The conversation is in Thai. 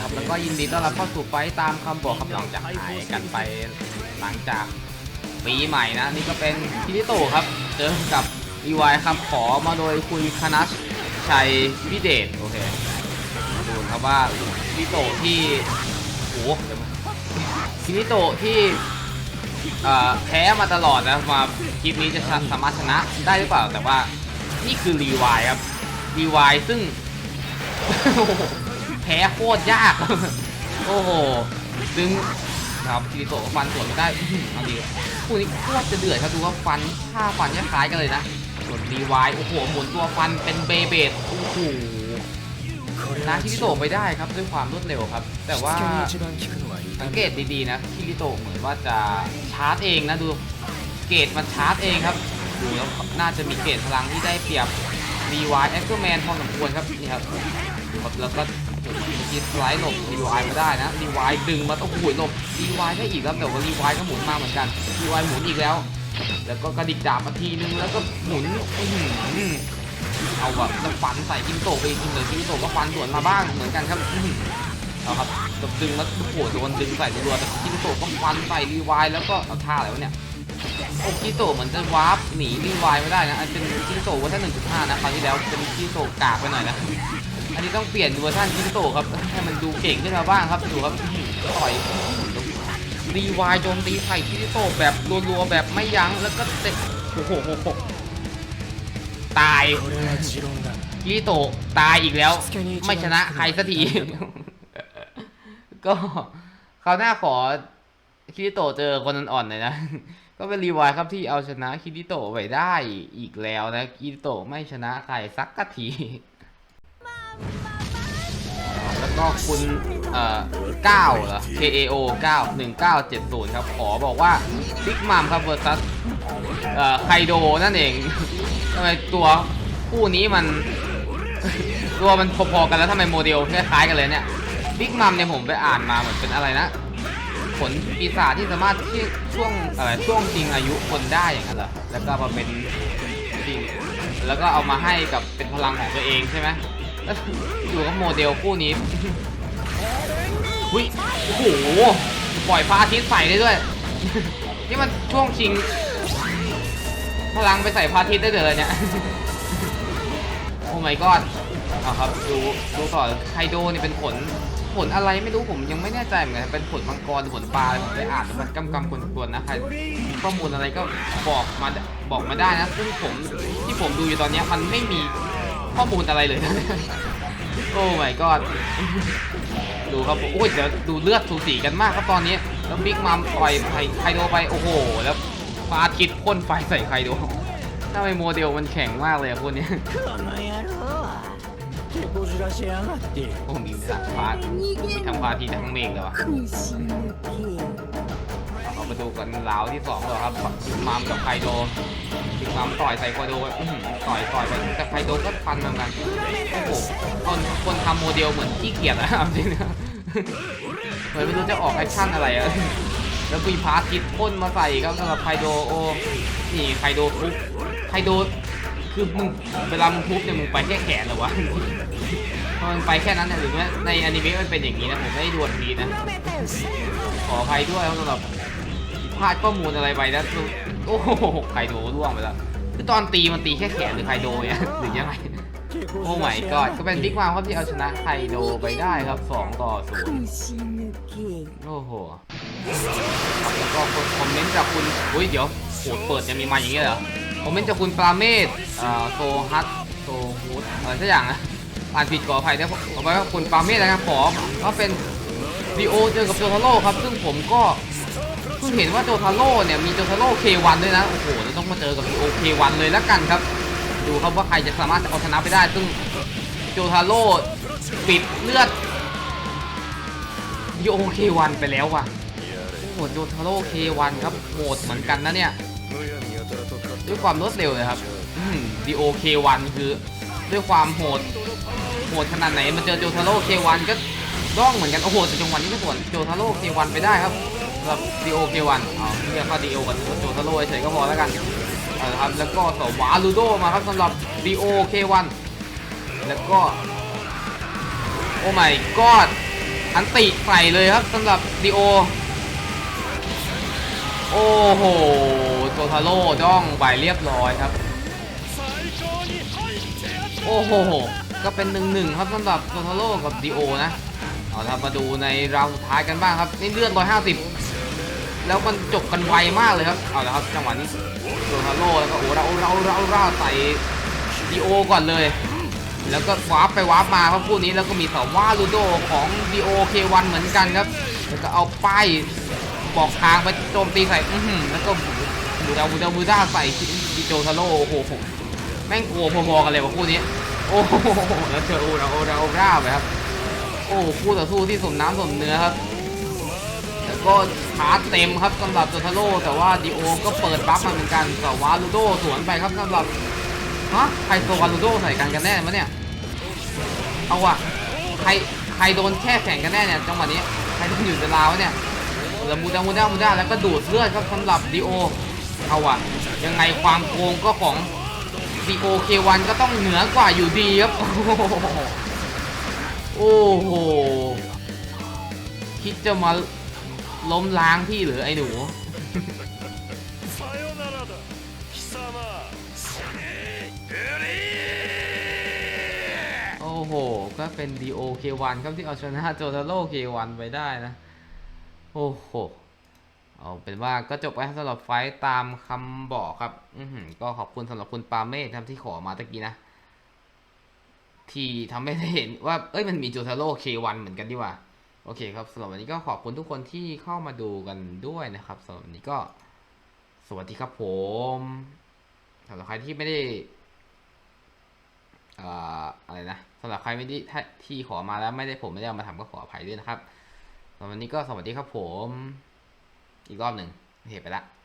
ครับแล้วก็ยินดีต้อนรับเข้าสู่ไฟตามคำบอกคำหลังจากหายกันไปหลังจากปีใหม่นะ นี่ก็เป็นคิริโตครับ เจอกับรีวายครับขอมาโดยคุณคณัชชัยวิเดชโอเคมาดูครับว่าคิริโตที่โอ้โหคิริโตที่เอ่อแพ้มาตลอดนะมาคลิปนี้จะสามารถชนะได้หรือเปล่าแต่ว่านี่คือรีวายครับรีวายซึ่ง พ้โคตรยาก โอ้โห ดึงครับทีโตฟันสวนไม่ได้เอาดีคู่นี้โคตรจะเดือดครับดูว่าฟันท่าฟันคล้ายกันเลยนะ ส่วนรีวายโอ้โหหมุนตัวฟันเป็นเบเบดโอ้โหนะทีโตไปได้ครับด้วยความรวดเร็วครับ แต่ว่าสังเกตดีๆนะคิริโตเหมือนว่าจะชาร์จเองนะดูเกตมันชาร์จเองครับดูแล้วน่าจะมีเกตพลังที่ได้เปรียบรีวายแอคเกอร์แมนพอสมควรครับนี่ครับ แล้วก็เมื่อกี้สไลด์หลบรีวายมาได้นะรีวายดึงมาต้องหุ่ยหลบรีวายได้อีกครับแต่ว่ารีวายก็หมุนมาเหมือนกันรีวายหมุนอีกแล้ว แล้วก็กระดิกดาบมาทีนึงแล้วก็หมุนเอาแบบแล้วฟันใส่คิริโตไปกทีเลยคิริโตก็ฟันสวนมาบ้างเหมือนกันครับเอาครับแบบดึงแล้วโอ้โหโดนดึงใส่รัวแต่คิโตะต้องฟันใส่รีไวายแล้วก็เอาท่าอะไรวะเนี่ยโอ้คิโตเหมือนจะวาร์ปหนีรีไวายไม่ได้นะอันเป็นคิโตวอร์ชัน1.5นะคราวที่แล้วเป็นคิโตกากไปหน่อยนะ อันนี้ต้องเปลี่ยนเวอร์ชันยิงโตครับให้มันดูเก่งขึ้นมาบ้างครับดูครับต่อยรีวายโจมตีใส่คิริโตแบบรัวๆแบบไม่ยั้งแล้วก็เตะโอ้โหตายคิริโตตายอีกแล้ว ไม่ชนะใครสักที ก็คราวหน้าขอคิริโตเจอคนอ่อนๆหน่อยนะก็เป็นรีวายครับที่เอาชนะคิริโตไปได้อีกแล้วนะคิริโตไม่ชนะใครสักที ก็คุณเอ่อ9เหรอ KAO 9 1970 ครับ ขอบอกว่าบิ๊กมัมครับเวอร์ซัสเอ่อไคโดนั่นเองทำไมตัวคู่นี้มัน ตัวมันพอๆกันแล้วทำไมโมเดลคล้ายๆกันเลยเนี่ยบิ๊กมัมเนี่ยผมไปอ่านมาเหมือนเป็นอะไรนะ ผลปีศาจที่สามารถที่ช่วงอะไรช่วงจริงอายุคนได้อย่างนั้นเหรอแล้วก็มาเป็นจริงแล้วก็เอามาให้กับเป็นพลังของตัวเองใช่ไหม อยู่กับโมเดลคู่นี้หุยโอ้โหปล่อยพระอาทิตย์ใส่ได้ด้วย นี่มันช่วงชิง พลังไปใส่พระอาทิตย์ได้เลยเนี่ย โอ้ my god เอาครับ ดู ดูต่อไคโดนี่เป็นผล ผลอะไรไม่รู้ผมยังไม่แน่ใจเหมือนกัน เป็นผลมังกรหรือผลปลาอะไรผมไปอ่านแล้วมันกำกำกวนๆนะ ใครมีข้อมูลอะไรก็บอกมา บอกมาได้นะ ซึ่งผมที่ผมดูอยู่ตอนเนี้ยมันไม่มี ข้อมูลอะไรเลย โอ้ my god ดูครับโอ้ยเดี๋ยวดูเลือดสูสีกันมากครับตอนนี้ แล้วบิ๊กมัมปล่อยไคโดไป โอ้โห แล้วฟาทิตพ่นไฟใส่ไคโดถ้าไปโมเดลมันแข็งมากเลยพวกนี้โอ้มีทางฟาทำฟาทีทั้งเมฆเลยวะ มาดูกันราวที่สองเลยครับบิ๊กมัมกับไคโดบิ๊กมัมต่อยใส่ไคโดต่อยต่อยไปแต่ไคโดก็ฟันเหมือนกันโอ้โหคนคนทำโมเดลเหมือนขี้เกียจอะเอาจริงนะเหมือนไม่รู้จะออกแอคชั่นอะไรอะแล้วมีพาร์ทิตพ่นมาใส่ครับสำหรับไคโดโอนี่ไคโดทุบไคโดคือมึงเวลามึงทุบเนี่ยมึงไปแค่แขนเหรอวะมันไปแค่นั้นนะหรือว่าในอนิเมะมันเป็นอย่างนี้นะผมไม่ได้ดูดีนะขออภัยด้วยสำหรับ พลาดข้อมูลอะไรไปแล้วโอ้โหไคโดร่วงไปแล้วคือตอนตีมันตีแค่แขนหรือไคโดเนี่ยหรือยังไงโอ้ไม่ก็ก็เป็นบิ๊กมางครับที่เอาชนะไคโดไปได้ครับ 2 ต่อ0โอ้โหแล้วก็คอมเมนต์จากคุณอุ้ยเดี๋ยวโหดเปิดจะมีมาอย่างนี้เหรอคอมเมนต์จากคุณปราเมศโซฮัตโซฮุตอะไรสักอย่างนะอ่านผิดขออภัยนะต่อไปก็คุณปาเมศนะครับขอก็เป็นดีโอเจอกับโจทาโรครับ ซึ่งผมก็ เพิ่งเห็นว่าโจทาโร่เนี่ยมีโจทาโร่ K1 ด้วยนะ โอ้โหแล้วต้องมาเจอกับดีโอ K1 เลยและกันครับ ดูครับว่าใครจะสามารถจะเอาชนะไปได้ ซึ่งโจทาโร่ปิดเลือดโยเควันไปแล้วว่ะโอ้โหโจทาโร่เควันครับโหดเหมือนกันนะเนี่ยด้วยความรวดเร็วเลยครับดีโอเควันคือด้วยความโหดโหดขนาดไหนมันเจอโจทาโร่เควันก็ร้องเหมือนกัน โอ้โหแต่จังหวะนี้ก็สวนโจทาโร่เควันไปได้ครับ สำหรับดีโอเควันเอาเรียกว่าดีโอกับโจทาโร่เฉยก็พอแล้วกันเอาละครับแล้วก็ต่อวาลูโดมาครับสำหรับ d o K1 แล้วก็ โอ้ my god อันติใส่เลยครับสำหรับดีโอ โอ้โหโจทาโร่จ้องไปเรียบร้อยครับ โอ้โห ก็เป็นหนึ่งหนึ่งครับสำหรับโจทาโร่กับดีโอนะเอาละครับมาดูในราวสุดท้ายกันบ้างครับ นี่เลือด150 แล้วมันจบกันไวมากเลยครับ เอาละครับจังหวะนี้โจทาโร่แล้วก็โอ้เราเราเราเราใส่ดีโอก่อนเลย แล้วก็วาร์ปไปวาร์ปมาครับคู่นี้แล้วก็มีสาวาลูโดของ DOK1 เควันเหมือนกันครับ แล้วก็เอาป้ายบอกทางไปโจมตีใส่อื้อหือแล้วก็บูดาบูดาบูดาใส่ดิโจทาโร่โอ้โหแม่งโกลัวพอๆกันเลยว่ะคู่นี้ โอ้โหแล้วเจอโอราโอราโอราไปครับ โอ้คู่ต่อสู้ที่สมน้ำสมเนื้อครับ ก็ชาร์จเต็มครับสำหรับโจทาโร่แต่ว่าดีโอก็เปิดบัฟมาเหมือนกันแต่ว่าลูโดสวนไปครับสำหรับฮะใครโซวาลูโดใส่กันกันแน่มะเนี่ยเอาว่ะใครใครโดนแช่แข็งกันแน่เนี่ยจังหวะนี้ใครโดนอยู่ในลาวะเนี่ยแล้วมูดามูดามูดาแล้วก็ดูดเลือดครับสำหรับดีโอเอาว่ะยังไงความโกงก็ของดีโอเควันก็ต้องเหนือกว่าอยู่ดีครับโอ้โหคิดจะมา ล้มล้างพี่หรือไอ้หนูโอ้โห ก็เป็น DOK1 ครับที่เอาชนะโจทาโร่ K1 ไปได้นะ โอ้โห เอาเป็นว่าก็จบไปสำหรับไฟตามคำบอกครับ อืก็ขอบคุณสำหรับคุณปาเมธที่ขอมาตะกี้นะ ที่ทำให้ได้เห็นว่า เอ้ยมันมีโจทาโร่ K1 เหมือนกันดีกว่า โอเคครับสำหรับวันนี้ก็ขอบคุณทุกคนที่เข้ามาดูกันด้วยนะครับสำหรับวันนี้ก็สวัสดีครับผมสำหรับใครที่ไม่ได้อ่ออะไรนะสำหรับใครไม่ได้ที่ขอมาแล้วไม่ได้ผมไม่ได้เอามาทำก็ขออภัยด้วยนะครับสำหรับวันนี้ก็สวัสดีครับผม อีกรอบหนึ่งเหตุไปละ